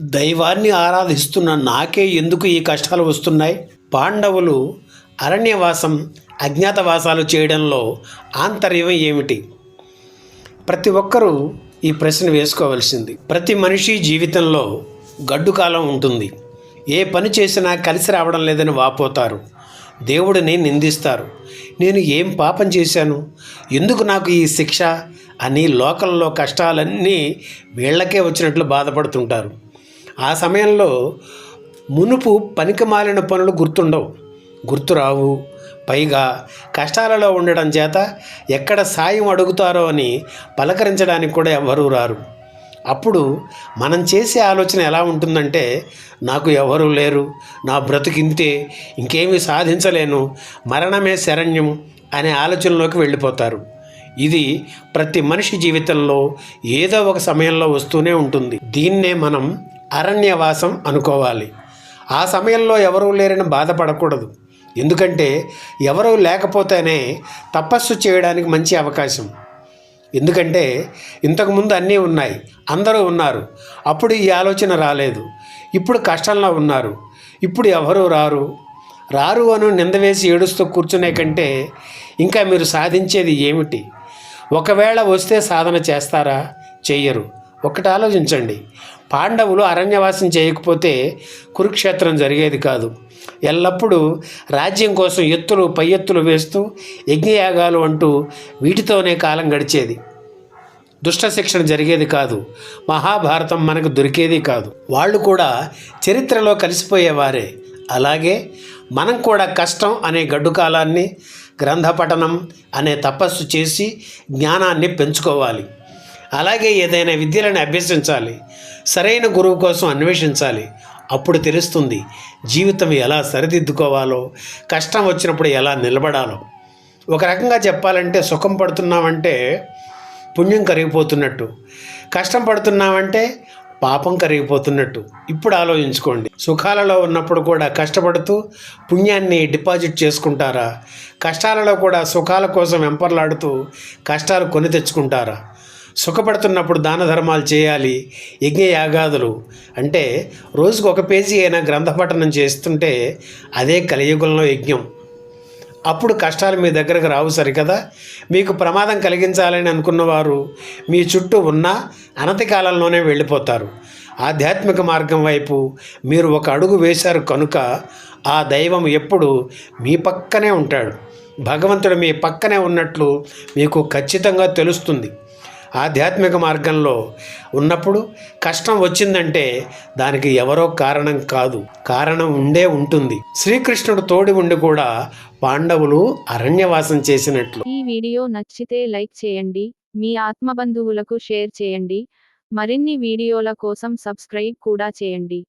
దైవాన్ని ఆరాధిస్తున్న నాకే ఎందుకు ఈ కష్టాలు వస్తున్నాయి? పాండవులు అరణ్యవాసం అజ్ఞాతవాసాలు చేయడంలో ఆంతర్యం ఏమిటి? ప్రతి ఒక్కరూ ఈ ప్రశ్న వేసుకోవలసింది. ప్రతి మనిషి జీవితంలో గడ్డు కాలం ఉంటుంది. ఏ పని చేసినా కలిసి రావడం లేదని వాపోతారు. దేవుడిని నిందిస్తారు. నేను ఏం పాపం చేశాను? ఎందుకు నాకు ఈ శిక్ష? అని లోకల్లో కష్టాలన్నీ వీళ్ళకే వచ్చినట్లు బాధపడుతుంటారు. ఆ సమయంలో మునుపు పనికి మాలిన పనులు గుర్తుండవు. గుర్తురావు పైగా కష్టాలలో ఉండడం చేత ఎక్కడ సాయం అడుగుతారో అని పలకరించడానికి కూడా ఎవరూ రారు. అప్పుడు మనం చేసే ఆలోచన ఎలా ఉంటుందంటే నాకు ఎవరూ లేరు. నా బ్రతికింతే ఇంకేమీ సాధించలేను. మరణమే శరణ్యం అనే ఆలోచనలోకి వెళ్ళిపోతారు. ఇది ప్రతి మనిషి జీవితంలో ఏదో ఒక సమయంలో వస్తూనే ఉంటుంది. దీన్నే మనం అరణ్యవాసం అనుకోవాలి. ఆ సమయంలో ఎవరూ లేరని బాధపడకూడదు. ఎందుకంటే ఎవరూ లేకపోతేనే తపస్సు చేయడానికి మంచి అవకాశం. ఎందుకంటే ఇంతకుముందు అన్నీ ఉన్నాయి. అందరూ ఉన్నారు. అప్పుడు ఈ ఆలోచన రాలేదు. ఇప్పుడు కష్టంలో ఉన్నారు. ఇప్పుడు ఎవరు రారు. రారు అని నిందవేసి ఏడుస్తూ కూర్చునే కంటే ఇంకా మీరు సాధించేది ఏమిటి? ఒకవేళ వస్తే సాధన చేస్తారా? చెయ్యరు. ఒకటి ఆలోచించండి. పాండవులు అరణ్యవాసం చేయకపోతే కురుక్షేత్రం జరిగేది కాదు. ఎల్లప్పుడూ రాజ్యం కోసం ఎత్తులు పై ఎత్తులు వేస్తూ యజ్ఞయాగాలు అంటూ వీటితోనే కాలం గడిచేది. దుష్ట శిక్షణ జరిగేది కాదు. మహాభారతం మనకు దొరికేది కాదు. వాళ్ళు కూడా చరిత్రలో కలిసిపోయేవారే. అలాగే మనం కూడా కష్టం అనే గడ్డు కాలాన్ని గ్రంథపఠనం అనే తపస్సు చేసి జ్ఞానాన్ని పెంచుకోవాలి. అలాగే ఏదైనా విద్యలను అభ్యసించాలి సరైన గురువు కోసం అన్వేషించాలి. అప్పుడు తెలుస్తుంది జీవితం ఎలా సరిదిద్దుకోవాలో కష్టం వచ్చినప్పుడు ఎలా నిలబడాలో. ఒక రకంగా చెప్పాలంటే సుఖం పడుతున్నామంటే పుణ్యం కరిగిపోతున్నట్టు కష్టం పడుతున్నామంటే పాపం కరిగిపోతున్నట్టు. ఇప్పుడు ఆలోచించుకోండి. సుఖాలలో ఉన్నప్పుడు కూడా కష్టపడుతూ పుణ్యాన్ని డిపాజిట్ చేసుకుంటారా? కష్టాలలో కూడా సుఖాల కోసం వెంపర్లాడుతూ కష్టాలు కొని తెచ్చుకుంటారా? సుఖపడుతున్నప్పుడు దాన ధర్మాలు చేయాలి యజ్ఞ యాగాదులు. అంటే రోజుకు ఒక పేజీ అయినా గ్రంథపఠనం చేస్తుంటే అదే కలియుగంలో యజ్ఞం. అప్పుడు కష్టాలు మీ దగ్గరకు రావు సరికదా? మీకు ప్రమాదం కలిగించాలని అనుకున్నవారు మీ చుట్టూ ఉన్నా అనతి కాలంలోనే వెళ్ళిపోతారు. ఆధ్యాత్మిక మార్గం వైపు మీరు ఒక అడుగు వేశారు కనుక ఆ దైవం ఎప్పుడు మీ పక్కనే ఉంటాడు. భగవంతుడు మీ పక్కనే ఉన్నట్లు మీకు ఖచ్చితంగా తెలుస్తుంది. ఆధ్యాత్మిక మార్గంలో ఉన్నప్పుడు కష్టం వచ్చిందంటే దానికి ఎవరో కారణం కాదు. కారణం ఉండే ఉంటుంది. శ్రీకృష్ణుడు తోడి ఉండి కూడా పాండవులు అరణ్యవాసం చేసినట్లు. ఈ వీడియో నచ్చితే లైక్ చేయండి మీ ఆత్మబంధువులకు షేర్ చేయండి మరిన్ని వీడియోల కోసం సబ్స్క్రైబ్ కూడా చేయండి.